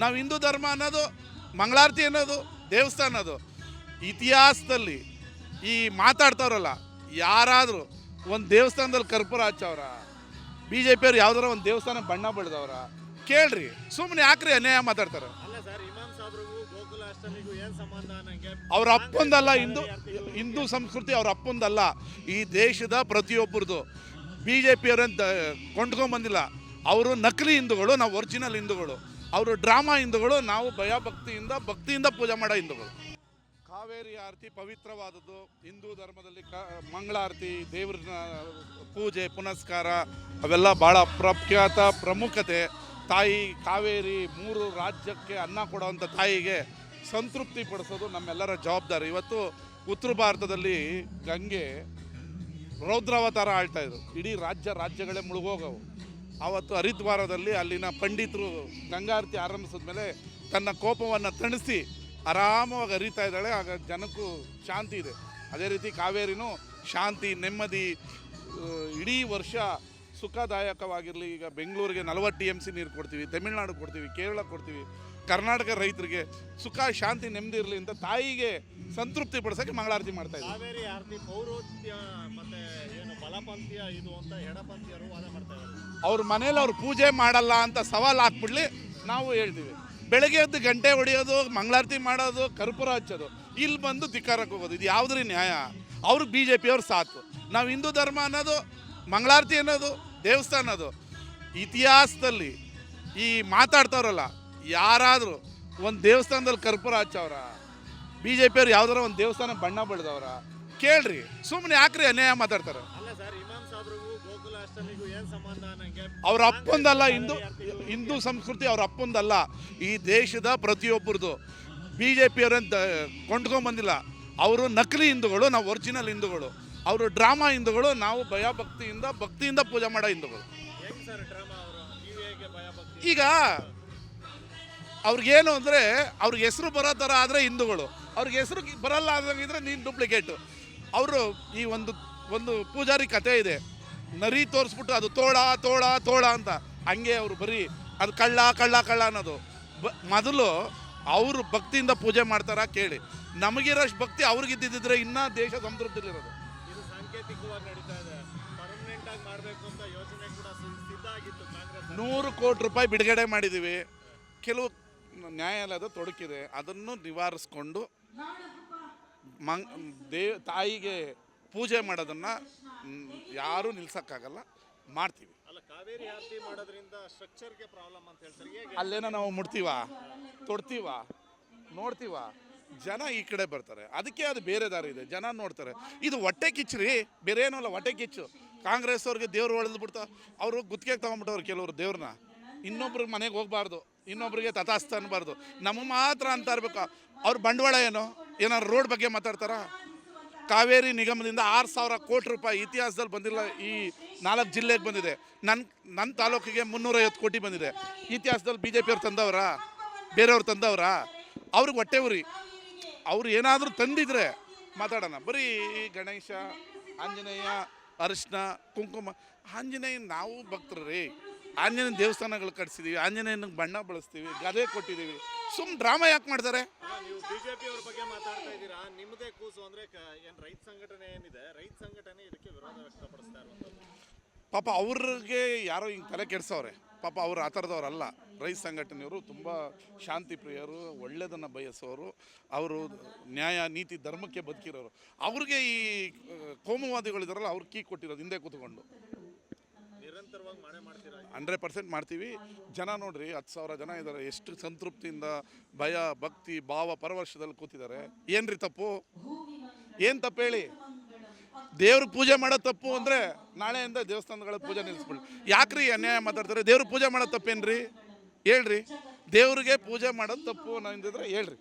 ನಾವು ಹಿಂದೂ ಧರ್ಮ ಅನ್ನೋದು ಮಂಗಳಾರತಿ ಅನ್ನೋದು ದೇವಸ್ಥಾನ ಅನ್ನೋದು. ಇತಿಹಾಸದಲ್ಲಿ ಈ ಮಾತಾಡ್ತವ್ರಲ್ಲ ಯಾರಾದರೂ ಒಂದು ದೇವಸ್ಥಾನದಲ್ಲಿ ಕರ್ಪೂರ ಹಚ್ಚವ್ರ ಬಿ ಜೆ ಪಿಯವ್ರು ಯಾವ್ದಾರ ಒಂದು ದೇವಸ್ಥಾನ ಬಣ್ಣ ಬಳ್ದವ್ರ ಕೇಳ್ರಿ ಸುಮ್ಮನೆ ಯಾಕ್ರಿ ಅನ್ಯಾಯ ಮಾತಾಡ್ತಾರೆ? ಅವ್ರ ಅಪ್ಪಂದಲ್ಲ ಹಿಂದೂ ಹಿಂದೂ ಸಂಸ್ಕೃತಿ ಅವ್ರ ಅಪ್ಪಂದಲ್ಲ ಈ ದೇಶದ ಪ್ರತಿಯೊಬ್ಬರದು. ಬಿ ಜೆ ಪಿಯವರಂತ ಕೊಂಡ್ಕೊಂಬಂದಿಲ್ಲ ಅವರು ನಕಲಿ ಹಿಂದೂಗಳು ನಾವು ಒರಿಜಿನಲ್ ಹಿಂದೂಗಳು. ಅವರು ಡ್ರಾಮಾ ಹಿಂದೂಗಳು, ನಾವು ಭಯ ಭಕ್ತಿಯಿಂದ ಭಕ್ತಿಯಿಂದ ಪೂಜೆ ಮಾಡೋ ಹಿಂದೂಗಳು. ಕಾವೇರಿ ಆರತಿ ಪವಿತ್ರವಾದದ್ದು. ಹಿಂದೂ ಧರ್ಮದಲ್ಲಿ ಕ ಮಂಗಳಾರತಿ ದೇವ್ರನ್ನ ಪೂಜೆ, ಪುನಸ್ಕಾರ, ಅವೆಲ್ಲ ಭಾಳ ಪ್ರಖ್ಯಾತ ಪ್ರಮುಖತೆ. ತಾಯಿ ಕಾವೇರಿ ಮೂರು ರಾಜ್ಯಕ್ಕೆ ಅನ್ನ ಕೊಡುವಂಥ ತಾಯಿಗೆ ಸಂತೃಪ್ತಿ ಪಡಿಸೋದು ನಮ್ಮೆಲ್ಲರ ಜವಾಬ್ದಾರಿ. ಇವತ್ತು ಉತ್ತರ ಭಾರತದಲ್ಲಿ ಗಂಗೆ, ರೌದ್ರಾವತಾರ ಆಳ್ತಾಯಿದ್ರು ಇಡೀ ರಾಜ್ಯ ರಾಜ್ಯಗಳೇ ಮುಳುಗೋಗವು. ಆವತ್ತು ಹರಿದ್ವಾರದಲ್ಲಿ ಅಲ್ಲಿನ ಪಂಡಿತರು ಗಂಗಾರತಿ ಆರಂಭಿಸಿದ ಮೇಲೆ ತನ್ನ ಕೋಪವನ್ನು ತಣಿಸಿ ಆರಾಮವಾಗಿ ಹರಿತಾ ಇದ್ದಾಳೆ. ಆಗ ಜನಕ್ಕೂ ಶಾಂತಿ ಇದೆ. ಅದೇ ರೀತಿ ಕಾವೇರಿನೂ ಶಾಂತಿ, ನೆಮ್ಮದಿ ಇಡೀ ವರ್ಷ ಸುಖದಾಯಕವಾಗಿರಲಿ. ಈಗ ಬೆಂಗಳೂರಿಗೆ ನಲವತ್ತು ಟಿ ಎಂ ಸಿ ನೀರು ಕೊಡ್ತೀವಿ, ತಮಿಳ್ನಾಡು ಕೊಡ್ತೀವಿ, ಕೇರಳ ಕೊಡ್ತೀವಿ. ಕರ್ನಾಟಕ ರೈತರಿಗೆ ಸುಖ, ಶಾಂತಿ, ನೆಮ್ಮದಿ ಇರಲಿ ಅಂತ ತಾಯಿಗೆ ಸಂತೃಪ್ತಿ ಪಡಿಸೋಕ್ಕೆ ಮಂಗಳಾರತಿ ಮಾಡ್ತಾ ಇದ್ದಾರೆ. ಅವ್ರ ಮನೇಲಿ ಅವ್ರು ಪೂಜೆ ಮಾಡಲ್ಲ ಅಂತ ಸವಾಲು ಹಾಕ್ಬಿಡ್ಲಿ ನಾವು ಹೇಳ್ತೀವಿ. ಬೆಳಗ್ಗೆ ಎದ್ದು ಗಂಟೆ ಹೊಡೆಯೋದು, ಮಂಗಳಾರತಿ ಮಾಡೋದು, ಕರ್ಪೂರ ಹಚ್ಚೋದು, ಇಲ್ಲಿ ಬಂದು ಧಿಕ್ಕಾರಕ್ಕೆ ಹೋಗೋದು, ಇದು ಯಾವುದ್ರಿ ನ್ಯಾಯ? ಅವ್ರಿಗೆ ಬಿ ಜೆ ಪಿಯವ್ರು ಸಾಕು. ನಾವು ಹಿಂದೂ ಧರ್ಮ ಅನ್ನೋದು, ಮಂಗಳಾರತಿ ಅನ್ನೋದು, ದೇವಸ್ಥಾನ ಅದು ಇತಿಹಾಸದಲ್ಲಿ ಈ ಮಾತಾಡ್ತವ್ರಲ್ಲ, ಯಾರಾದರೂ ಒಂದು ದೇವಸ್ಥಾನದಲ್ಲಿ ಕರ್ಪೂರ ಹಚ್ಚವ್ರ ಬಿ ಜೆ ಪಿಯವ್ರು ಯಾವ್ದಾರ ಒಂದು ದೇವಸ್ಥಾನ ಬಣ್ಣ ಬಳ್ದವ್ರ, ಕೇಳ್ರಿ. ಸುಮ್ಮನೆ ಯಾಕ್ರಿ ಅನ್ಯಾಯ ಮಾತಾಡ್ತಾರೆ? ಅವ್ರ ಅಪ್ಪಂದಲ್ಲ ಹಿಂದೂ ಹಿಂದೂ ಸಂಸ್ಕೃತಿ ಅವ್ರ ಅಪ್ಪಂದಲ್ಲ. ಈ ದೇಶದ ಪ್ರತಿಯೊಬ್ಬರದು. ಬಿ ಜೆ ಪಿಯವರಂತ ಕೊಂಡ್ಕೊಂಬಂದಿಲ್ಲ ಅವರು ನಕಲಿ ಹಿಂದೂಗಳು, ನಾವು ಒರಿಜಿನಲ್ ಹಿಂದೂಗಳು. ಅವರು ಡ್ರಾಮಾ ಹಿಂದೂಗಳು, ನಾವು ಭಯ ಭಕ್ತಿಯಿಂದ ಪೂಜೆ ಮಾಡೋ ಹಿಂದೂಗಳು. ಈಗ ಅವ್ರಿಗೇನು ಅಂದರೆ, ಅವ್ರಿಗೆ ಹೆಸರು ಬರೋ ಥರ ಆದರೆ ಹಿಂದೂಗಳು. ಅವ್ರಿಗೆ ಹೆಸರು ಬರಲ್ಲ ಆದಂಗಿದ್ರೆ ನೀನು ಡೂಪ್ಲಿಕೇಟು ಅವರು ಈ ಒಂದು ಒಂದು ಪೂಜಾರಿ ಕತೆ ಇದೆ. ನರಿ ತೋರಿಸ್ಬಿಟ್ಟು ಅದು ತೋಳ ತೋಳ ತೋಳ ಅಂತ. ಹಂಗೆ ಅವರು ಬರೀ ಅದು ಕಳ್ಳ ಕಳ್ಳ ಕಳ್ಳ ಅನ್ನೋದು. ಬ ಮೊದಲು ಅವರು ಭಕ್ತಿಯಿಂದ ಪೂಜೆ ಮಾಡ್ತಾರ ಕೇಳಿ. ನಮಗಿರೋಷ್ಟು ಭಕ್ತಿ ಅವ್ರಿಗಿದ್ದಿದ್ರೆ ಇನ್ನೂ ದೇಶ ಸಮೃದ್ಧಿರೋದು ಇದು ಸಾಂಕೇತಿಕವಾಗಿ ನಡೀತಾ ಇದೆ. ಪರ್ಮನೆಂಟ್ ಆಗಿ ಮಾಡಬೇಕು ಅಂತ ಯೋಜನೆ ಕೂಡ ಸಿದ್ಧ ಆಗಿತ್ತು ಕಾಂಗ್ರೆಸ್ ನೂರು ಕೋಟಿ ರೂಪಾಯಿ ಬಿಡುಗಡೆ ಮಾಡಿದ್ದೀವಿ ಕೆಲವು ನ್ಯಾಯಾಲಯದ ತೊಡಕಿದೆ. ಅದನ್ನು ನಿವಾರಿಸ್ಕೊಂಡು ಮಂಗ್ ದೇವ್ ತಾಯಿಗೆ ಪೂಜೆ ಮಾಡೋದನ್ನು ಯಾರೂ ನಿಲ್ಸೋಕ್ಕಾಗಲ್ಲ. ಮಾಡ್ತೀವಿ. ಅಲ್ಲೇನೋ ನಾವು ಮುಡ್ತೀವ ತೊಡ್ತೀವ? ನೋಡ್ತೀವ? ಜನ ಈ ಕಡೆ ಬರ್ತಾರೆ. ಅದಕ್ಕೆ ಅದು ಬೇರೆ ದಾರಿ ಇದೆ. ಜನ ನೋಡ್ತಾರೆ. ಇದು ಹೊಟ್ಟೆ ಕಿಚ್ಚ್ರಿ ಬೇರೆ ಏನೂ ಅಲ್ಲ ಹೊಟ್ಟೆ ಕಿಚ್ಚು. ಕಾಂಗ್ರೆಸ್ ಅವ್ರಿಗೆ ದೇವ್ರು ಹೊಡೆದು ಬಿಡ್ತಾ. ಅವರು ಗುತ್ತಿಗೆ ತೊಗೊಂಬಿಟ್ಟವ್ರು ಕೆಲವರು ದೇವ್ರನ್ನ. ಇನ್ನೊಬ್ರಿಗೆ ಮನೆಗೆ ಹೋಗ್ಬಾರ್ದು. ಇನ್ನೊಬ್ರಿಗೆ ತಥಾಸ್ತ ಅನ್ಬಾರ್ದು. ನಮಗೆ ಮಾತ್ರ ಅಂತ ಇರ್ಬೇಕು ಅವ್ರ ಬಂಡವಾಳ ಏನು? ಏನಾರು ರೋಡ್ ಬಗ್ಗೆ ಮಾತಾಡ್ತಾರಾ? ಕಾವೇರಿ ನಿಗಮದಿಂದ ಆರು ಸಾವಿರ ಕೋಟಿ ರೂಪಾಯಿ ಇತಿಹಾಸದಲ್ಲಿ ಬಂದಿಲ್ಲ, ಈ ನಾಲ್ಕು ಜಿಲ್ಲೆಗೆ ಬಂದಿದೆ. ನನ್ನ ನನ್ನ ತಾಲೂಕಿಗೆ ಮುನ್ನೂರೈವತ್ತು ಕೋಟಿ ಬಂದಿದೆ. ಇತಿಹಾಸದಲ್ಲಿ ಬಿ ಜೆ ಪಿಯವ್ರು ತಂದವರ? ಬೇರೆಯವ್ರು ತಂದವರ? ಅವ್ರಿಗೆ ಹೊಟ್ಟೆ ಉರಿ. ಅವ್ರು ಏನಾದರೂ ತಂದಿದ್ರೆ ಮಾತಾಡೋಣ. ಬರೀ ಗಣೇಶ, ಆಂಜನೇಯ ಅರಿಶಿನ ಕುಂಕುಮ ಆಂಜನೇಯ ನಾವು ಭಕ್ತರು ರೀ. ಆಂಜನೇಯನ ದೇವಸ್ಥಾನಗಳು ಕಟ್ಸಿದ್ದೀವಿ ಆಂಜನೇಯನ ಬಣ್ಣ ಬಳಸ್ತೀವಿ, ಗದೆ ಕೊಟ್ಟಿದ್ದೀವಿ ಸುಮ್ಮ ಡ್ರಾಮಾ ಯಾಕೆ ಮಾಡ್ತಾರೆ? ರೈತ ಸಂಘಟನೆ ಏನಿದೆ ರೈತ ಸಂಘಟನೆ ಇದಕ್ಕೆ ವಿರೋಧ ವ್ಯಕ್ತಪಡಿಸ್ತಾ ಪಾಪ ಅವ್ರಿಗೆ ಯಾರೋ ಹಿಂಗೆ ತಲೆ ಕೆಡ್ಸವ್ರೆ. ಪಾಪ ಅವ್ರು ಆ ಥರದವ್ರಲ್ಲ. ರೈತ ಸಂಘಟನೆಯವರು ತುಂಬ ಶಾಂತಿ ಪ್ರಿಯರು ಒಳ್ಳೆಯದನ್ನು ಬಯಸೋರು ಅವರು ನ್ಯಾಯ ನೀತಿ ಧರ್ಮಕ್ಕೆ ಬದುಕಿರೋರು. ಅವ್ರಿಗೆ ಈ ಕೋಮುವಾದಿಗಳಿದಾರಲ್ಲ ಅವ್ರು ಕೀ ಕೊಟ್ಟಿರೋದು ಹಿಂದೆ ಕೂತ್ಕೊಂಡು. ನಿರಂತರವಾಗಿ ಮಾಡೇ ಮಾಡ್ತೀರಾ? ಹಂಡ್ರೆಡ್ ಪರ್ಸೆಂಟ್ ಮಾಡ್ತೀವಿ. ಜನ ನೋಡ್ರಿ ಹತ್ತು ಸಾವಿರ ಜನ ಇದ್ದಾರೆ ಎಷ್ಟು ಸಂತೃಪ್ತಿಯಿಂದ ಭಯ ಭಕ್ತಿ ಭಾವ ಪರವರ್ಷದಲ್ಲಿ ಕೂತಿದ್ದಾರೆ. ಏನ್ರಿ ತಪ್ಪು? ಏನು ತಪ್ಪು ಹೇಳಿ? ದೇವ್ರ ಪೂಜೆ ಮಾಡೋ ತಪ್ಪು ಅಂದರೆ ನಾಳೆಯಿಂದ ದೇವಸ್ಥಾನಗಳ ಪೂಜೆ ನಿಲ್ಲಿಸ್ಬಿಡಿ. ಯಾಕ್ರಿ ಅನ್ಯಾಯ ಮಾತಾಡ್ತಾರೆ? ದೇವ್ರ ಪೂಜೆ ಮಾಡೋದು ತಪ್ಪೇನ್ರಿ? ಹೇಳ್ರಿ. ದೇವ್ರಿಗೆ ಪೂಜೆ ಮಾಡೋದು ತಪ್ಪು ಅನ್ನೋದಿದ್ರೆ ಹೇಳ್ರಿ.